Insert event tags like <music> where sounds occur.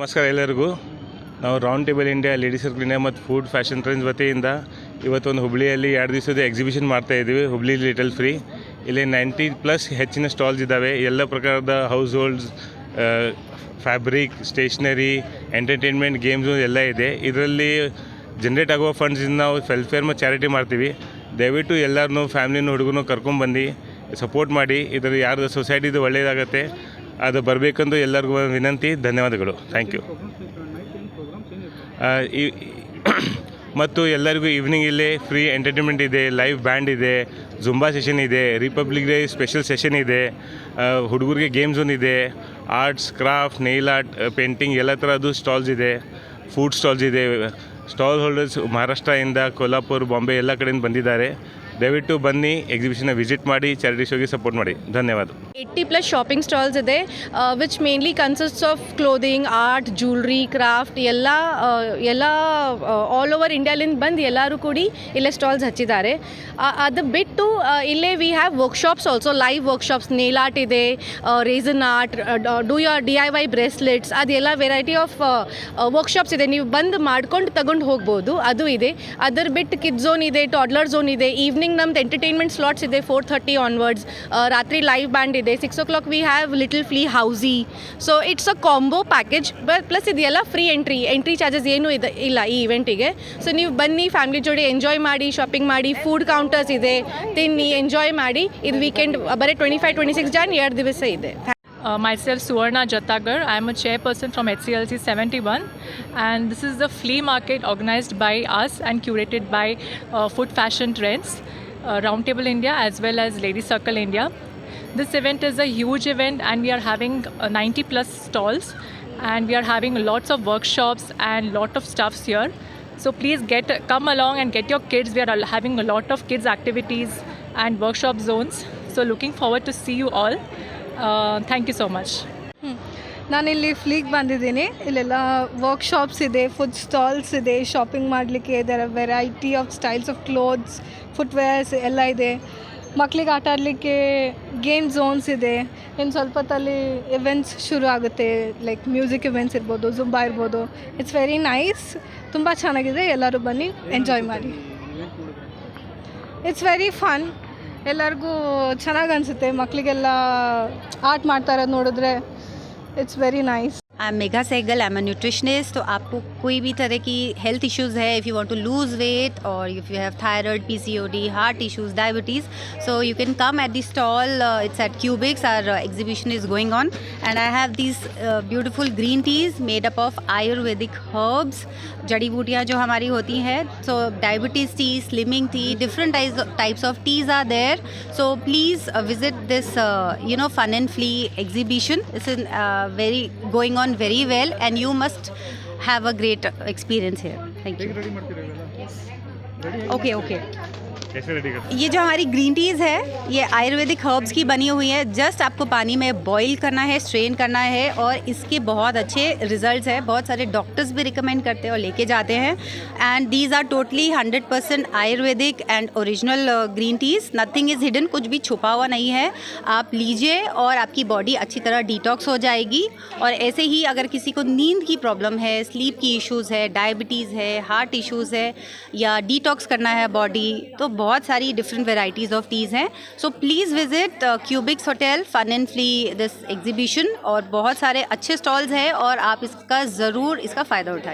ನಮಸ್ಕಾರ ಎಲ್ಲರಿಗೂ. ನಾವು round table India ladies circle India ಮತ್ತು ಫುಡ್ ಫ್ಯಾಷನ್ ಟ್ರೆಂಡ್ಸ್ ವತಿಯಿಂದ ಇವತ್ತೊಂದು ಹುಬ್ಳಿಯಲ್ಲಿ ಎರಡು ದಿವಸದ ಎಕ್ಸಿಬಿಷನ್ ಮಾಡ್ತಾ ಇದ್ದೀವಿ. ಹುಬ್ಳಿ ಲಿಟಲ್ ಫ್ರೀ ಇಲ್ಲಿ ನೈಂಟಿ ಪ್ಲಸ್ ಹೆಚ್ಚಿನ ಸ್ಟಾಲ್ಸ್ ಇದ್ದಾವೆ. ಎಲ್ಲ ಪ್ರಕಾರದ households fabric stationery entertainment games ಎಲ್ಲ ಇದೆ. ಇದರಲ್ಲಿ ಜನ್ರೇಟ್ ಆಗುವ ಫಂಡ್ಸಿಂದ ನಾವು ವೆಲ್ಫೇರ್ ಮತ್ತು ಚಾರಿಟಿ ಮಾಡ್ತೀವಿ. ದಯವಿಟ್ಟು ಎಲ್ಲರನ್ನೂ ಫ್ಯಾಮಿಲಿನೂ ಹುಡುಗನೂ ಕರ್ಕೊಂಡ್ಬಂದು ಸಪೋರ್ಟ್ ಮಾಡಿ. ಇದರಲ್ಲಿ ಯಾರ್ದು ಸೊಸೈಟಿದು ಒಳ್ಳೆಯದಾಗತ್ತೆ ಅದು ಬರಬೇಕೆಂದು ಎಲ್ಲರಿಗೂ ವಿನಂತಿ, ಧನ್ಯವಾದಗಳು. ಥ್ಯಾಂಕ್ ಯು <coughs> ಮತ್ತು ಎಲ್ಲರಿಗೂ ಈವ್ನಿಂಗ್ ಇಲ್ಲಿ ಫ್ರೀ ಎಂಟರ್ಟೈನ್ಮೆಂಟ್ ಇದೆ ಲೈವ್ ಬ್ಯಾಂಡ್ ಇದೆ ಜುಂಬಾ ಸೆಷನ್ ಇದೆ ರಿಪಬ್ಲಿಕ್ ಡೇ ಸ್ಪೆಷಲ್ ಸೆಷನ್ ಇದೆ ಹುಡುಗರಿಗೆ ಗೇಮ್ ಒಂದು ಇದೆ arts craft nail art painting ಎಲ್ಲ ಥರದ್ದು ಸ್ಟಾಲ್ಸ್ ಇದೆ ಫುಡ್ ಸ್ಟಾಲ್ಸ್ ಇದೆ. ಸ್ಟಾಲ್ ಹೋಲ್ಡರ್ಸ್ ಮಹಾರಾಷ್ಟ್ರದಿಂದ ಕೊಲ್ಹಾಪುರ್ ಬಾಂಬೆ ಎಲ್ಲ ಕಡೆಯಿಂದ ಬಂದಿದ್ದಾರೆ. ದಯವಿಟ್ಟು ಬನ್ನಿ ಎಕ್ಸಿಬಿಷನ್ನ ವಿಸಿಟ್ ಮಾಡಿ ಚಾರಿಟಿ ಶೋಗೆ ಸಪೋರ್ಟ್ ಮಾಡಿ. ಧನ್ಯವಾದ. 80 ಪ್ಲಸ್ ಶಾಪಿಂಗ್ ಸ್ಟಾಲ್ಸ್ ಇದೆ which mainly consists of clothing art jewellery craft ಎಲ್ಲ ಎಲ್ಲ ಆಲ್ ಓವರ್ ಇಂಡಿಯಾಲಿಂದ ಬಂದು ಎಲ್ಲರೂ ಕೂಡಿ ಇಲ್ಲೇ ಸ್ಟಾಲ್ಸ್ ಹಚ್ಚಿದ್ದಾರೆ. ಅದು ಬಿಟ್ಟು ಇಲ್ಲೇ we have workshops also live workshops nail art ಇದೆ resin art do your D I Y bracelets ಅದೆಲ್ಲ ವೆರೈಟಿ ಆಫ್ ವರ್ಕ್ಶಾಪ್ಸ್ ಇದೆ. ನೀವು ಬಂದು ಮಾಡ್ಕೊಂಡು ತಗೊಂಡು ಹೋಗ್ಬೋದು, ಅದು ಇದೆ. ಅದರ ಬಿಟ್ಟು ಕಿಡ್ ಝೋನ್ ಇದೆ ಟಾಡ್ಲರ್ ಝೋನ್ ಇದೆ ಈವ್ನಿಂಗ್ ನಮ್ದು ಎಂಟರ್ಟೈನ್ಮೆಂಟ್ ಸ್ಲಾಟ್ಸ್ ಇದೆ ಫೋರ್ ಥರ್ಟಿ ಆನ್ವರ್ಡ್ಸ್ ರಾತ್ರಿ ಲೈವ್ ಬ್ಯಾಂಡ್ ಇದೆ six o'clock we have little flea housie so it's a combo package but plus ಇದೆಲ್ಲ ಫ್ರೀ ಎಂಟ್ರಿ ಎಂಟ್ರಿ ಚಾರ್ಜಸ್ ಏನೂ ಇದೆ ಇಲ್ಲ ಈ ಇವೆಂಟಿಗೆ ಸೊ ನೀವು ಬನ್ನಿ ಫ್ಯಾಮಿಲಿ ಜೋಡಿ ಎಂಜಾಯ್ ಮಾಡಿ ಶಾಪಿಂಗ್ ಮಾಡಿ ಫುಡ್ ಕೌಂಟರ್ಸ್ ಇದೆ ತಿನ್ನಿ ಎಂಜಾಯ್ ಮಾಡಿ ಇದು ವೀಕೆಂಡ್ ಬರೀ twenty five twenty six Jan ಎರಡು ದಿವಸ ಇದೆ Uh, myself, Suvarna Jatagar. I am a chairperson from HCLC 71, and this is the flea market organized by us and curated by uh, Food Fashion Trends, uh, Roundtable India, as well as Lady Circle India. This event is a huge event, and we are having uh, 90 plus stalls, and we are having lots of workshops and lot of stuffs here. So please get come along and get your kids. We are having a lot of kids activities and workshop zones. So looking forward to see you all. Uh, you so much. ನಾನಿಲ್ಲಿ ಫ್ಲೀಗ್ ಬಂದಿದ್ದೀನಿ. ಇಲ್ಲೆಲ್ಲ workshops ಇದೆ food stalls ಇದೆ shopping ಮಾಡಲಿಕ್ಕೆ ಇದರ variety of styles of clothes footwears ಎಲ್ಲ ಇದೆ. ಮಕ್ಕಳಿಗೆ ಆಟ ಆಡಲಿಕ್ಕೆ ಗೇಮ್ ಝೋನ್ಸ್ ಇದೆ. ಇನ್ನು ಸ್ವಲ್ಪ ಹೊತ್ತಲ್ಲಿ ಇವೆಂಟ್ಸ್ ಶುರು ಆಗುತ್ತೆ ಲೈಕ್ ಮ್ಯೂಸಿಕ್ ಇವೆಂಟ್ಸ್ ಇರ್ಬೋದು ಜುಂಬಾ ಇರ್ಬೋದು. ಇಟ್ಸ್ ವೆರಿ ನೈಸ್ ತುಂಬ ಚೆನ್ನಾಗಿದೆ. ಎಲ್ಲರೂ ಬನ್ನಿ ಎಂಜಾಯ್ ಮಾಡಿ. ಇಟ್ಸ್ ವೆರಿ ಫನ್ ಎಲ್ಲರಿಗೂ ಚೆನ್ನಾಗಿ ಅನಿಸುತ್ತೆ. ಮಕ್ಕಳಿಗೆಲ್ಲ ಆರ್ಟ್ ಮಾಡ್ತಾ ಇರೋದು ನೋಡಿದ್ರೆ it's very nice I am Megha Sahgal I am nutritionist तो आपको कोई भी तरह की हेल्थ इश्यूज़ है if you want to lose weight और if you have thyroid PCOD heart issues diabetes so you can come at this stall it's at Cubix are exhibition is going on and I have this beautiful green teas made up of Ayurvedic herbs जड़ी बूटियाँ जो हमारी होती हैं so diabetes tea slimming tea different types of teas are there so please visit this you know fun and flea exhibition it's in very going on uh, very going on very well and you must have a great experience here. Thank you okay okay. ये जो हमारी green tees है ये Ayurvedic herbs की बनी हुई है। Just आपको पानी में बॉईल करना है स्ट्रेन करना है और इसके बहुत अच्छे रिजल्ट्स हैं। बहुत सारे डॉक्टर्स भी रिकमेंड करते हैं और लेके जाते हैं। And these are totally hundred percent Ayurvedic and original green teas nothing is hidden कुछ भी छुपा हुआ नहीं है। आप लीजिए और आपकी बॉडी अच्छी तरह डिटॉक्स हो जाएगी। और ऐसे ही अगर किसी को नींद की प्रॉब्लम है स्लीप की इशूज़ है डायबिटीज़ है हार्ट इशूज़ है या डिटॉक्स करना है बॉडी तो बहुत सारी डिफरेंट वेराइटीज़ ऑफ़ टीज़ हैं। So please visit Cubix hotel fun and flea this exhibition और बहुत सारे अच्छे स्टॉल्स हैं और आप इसका ज़रूर इसका फ़ायदा उठाएँ।